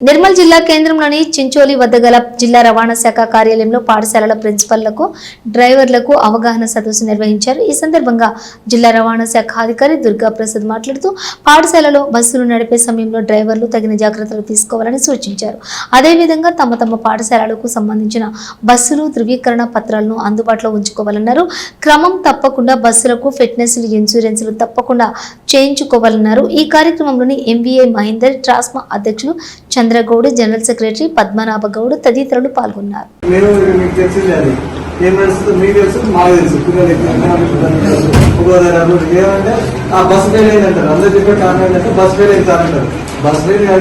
నిర్మల్ జిల్లా కేంద్రంలోని చించోలి వద్ద గల జిల్లా రవాణా శాఖ కార్యాలయంలో పాఠశాలల ప్రిన్సిపల్లకు డ్రైవర్లకు అవగాహన సదస్సు నిర్వహించారు. ఈ సందర్భంగా జిల్లా రవాణా శాఖ అధికారి దుర్గా ప్రసాద్ మాట్లాడుతూ పాఠశాలలో బస్సులు నడిపే సమయంలో డ్రైవర్లు తగిన జాగ్రత్తలు తీసుకోవాలని సూచించారు. అదేవిధంగా తమ తమ పాఠశాలలకు సంబంధించిన బస్సులు ధృవీకరణ పత్రాలను అందుబాటులో ఉంచుకోవాలన్నారు. క్రమం తప్పకుండా బస్సులకు ఫిట్నెస్లు ఇన్సూరెన్స్లు తప్పకుండా చేయించుకోవాలన్నారు. ఈ కార్యక్రమంలోని ఎంబీఏ మహేందర్ ట్రాస్మా అధ్యక్షులు చంద్రగౌడ్ జనరల్ సెక్రటరీ పద్మనాభ గౌడ్ తదితరులు పాల్గొన్నారు. బస్ ఫెయిల్ అయిందంటారు.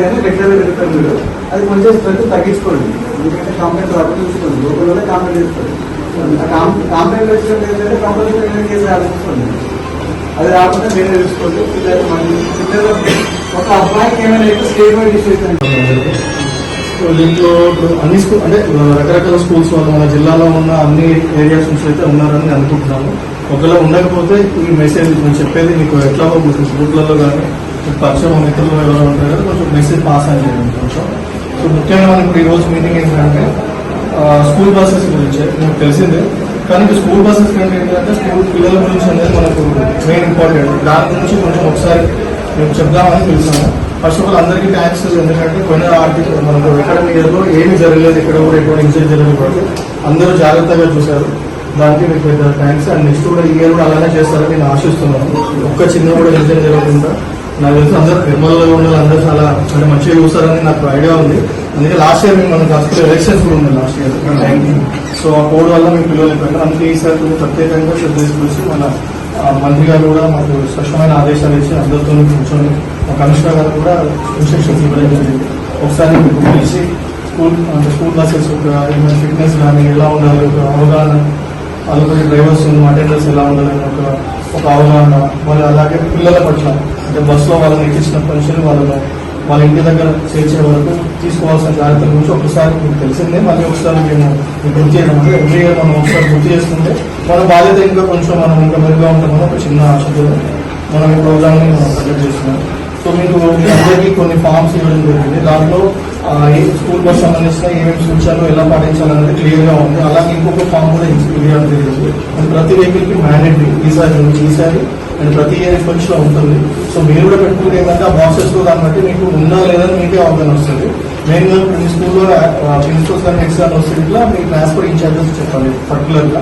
కానీ రెగ్యులర్ వెళ్తారు మీరు. అది కొంచెం స్ట్రెంత్ తగ్గించుకోండి. ఎందుకంటే కంప్లైంట్ రాకుండా చూసుకోండి. లోపలనే కంప్లైంట్ చేసుకోండి కంప్లైంట్ వచ్చినట్టు ఏంటంటే కంపల్సరీ కేసు ఆలోచించుకోండి అది రాకుండా వేరే చూసుకోండి పిల్లలు మళ్ళీ పిల్లలు ఒక అబ్బాయికి ఏమైనా అయితే స్టేట్ వైడ్ సో దీంట్లో ఇప్పుడు అన్ని స్కూల్ అంటే రకరకాల స్కూల్స్ వాళ్ళు మన జిల్లాలో ఉన్న అన్ని ఏరియాస్ నుంచి అయితే ఉన్నారని అనుకుంటున్నాము. అనుకుంటున్నాను ఒకవేళ ఉండకపోతే ఈ మెసేజ్ నేను చెప్పేది మీకు ఎట్లా గ్రూప్లలో కానీ పరిచయం మిత్రులు ఎవరు ఉంటారు కదా కొంచెం మెసేజ్ పాస్ అని చేయండి కొంచెం. సో ముఖ్యంగా మనకి ఈరోజు రోజు మీటింగ్ ఏంటంటే స్కూల్ బస్సెస్ గురించి మీకు తెలిసిందే. కానీ స్కూల్ బస్సెస్ కంటే ఏంటంటే స్కూల్ పిల్లల గురించి అనేది మనకు మెయిన్ ఇంపార్టెంట్ దాని గురించి కొంచెం ఒకసారి మేము చెప్దామని పిలిచాము. ఫస్ట్ ఆఫ్ ఆల్ అందరికీ థ్యాంక్స్ ఎందుకంటే కొన్ని ఆర్థిక మనకు అకాడమిక్ ఇయర్లో ఏమి జరగలేదు ఇక్కడ కూడా ఎటువంటి ఇన్సిడెంట్ జరగలేదు. కాబట్టి అందరూ జాగ్రత్తగా చూశారు. దానికి మీకు పెద్ద థ్యాంక్స్ అండ్ నెక్స్ట్ కూడా ఇయర్ కూడా అలానే చేస్తారని నేను ఆశిస్తున్నాను. ఒక్క చిన్న కూడా ఇన్సిడెంట్ జరగకుండా. నాకు తెలిసి అందరూ నిర్మల్లో ఉన్న అందరూ చాలా అంటే మంచిగా చూస్తారని నాకు ఐడియా ఉంది. అందుకే లాస్ట్ ఇయర్ మేము మనకు హాస్పిటల్ ఎలక్షన్స్ కూడా ఉంది లాస్ట్ ఇయర్ టైంకి సో ఆ కోడ్ వల్ల మేము పిల్లలు అందుకే ఈసారి ప్రత్యేకంగా శ్రద్ధ తీసుకొచ్చి మన మంత్రి గారు కూడా మాకు స్పష్టమైన ఆదేశాలు ఇచ్చి అందరితో కూర్చొని మా కమిషనర్ గారు కూడా ఇన్స్ట్రక్షన్స్ ఇవ్వడం జరిగింది ఒకసారి మీకు పిలిచి స్కూల్ అంటే స్కూల్ బస్సెస్ ఒక ఏమైనా ఫిట్నెస్ కానీ ఎలా ఉండాలి ఒక అవగాహన అలాగే డ్రైవర్స్ అటెండర్స్ ఎలా ఉండాలని ఒక ఒక అవగాహన మళ్ళీ అలాగే పిల్లల పట్ల అంటే బస్సులో వాళ్ళని ఇచ్చిన నుంచి వాళ్ళను వాళ్ళ ఇంటి దగ్గర చేర్చే వరకు తీసుకోవాల్సిన జాగ్రత్తల గురించి ఒకసారి మీకు తెలిసిందే. మళ్ళీ ఒకసారి మేము గుర్తు చేయడం అంటే ఎవ్రీ ఇయర్ మనం ఒకసారి గుర్తు చేసుకుంటే మన బాధ్యత ఇంకా కొంచెం మనం ఇంకా మెరుగ్గా ఉంటామని ఒక చిన్న ఆశతో మనం ఈ ప్రోగ్రామ్ని మనం కండక్ట్ చేస్తున్నాం. సో మీకు మీ అందరికీ కొన్ని ఫామ్స్ ఇవ్వడం జరిగింది. దాంట్లో ఏ స్కూల్ బస్ సంబంధించిన ఏమేమి సూచనలు ఎలా పాటించాలనేది క్లియర్గా ఉంది. అలాగే ఇంకొక ఫామ్ కూడా క్లియర్ తెలియదు అండ్ ప్రతి వెహికల్కి మ్యాండేటరీ ఈసారి ఈసారి అండ్ ప్రతి ఇయర్ ఇన్ఫెక్షన్లో ఉంటుంది. సో మీరు కూడా పెట్టుకుంటే ఏంటంటే ఆ బాక్సెస్లో దాన్ని బట్టి మీకు ఉందా లేదా అని మీకే అవగాహన వస్తుంది. మెయిన్గా మీ స్కూల్లో ప్రిన్సిపల్స్ కానీ ఎగ్జామ్ వస్తే ఇట్లా మీ ట్రాన్స్పోర్ట్ ఇన్ఛార్జెస్ చెప్పాలి పర్టికులర్గా.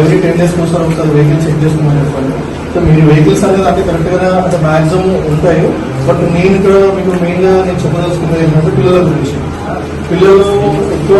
ఎవ్రీ టెన్ డేస్ ఒకసారి ఒకసారి వెహికల్ చెక్ చేసుకోమని చెప్పండి. సో మీరు వెహికల్స్ అనేది అంటే కరెక్ట్గా అంటే మాక్సిమం ఉంటాయి. బట్ నేను ఇక్కడ మీకు మెయిన్గా నేను చెప్పదలుచుకున్నది ఏంటంటే పిల్లల గురించి. పిల్లలు ఎక్కువ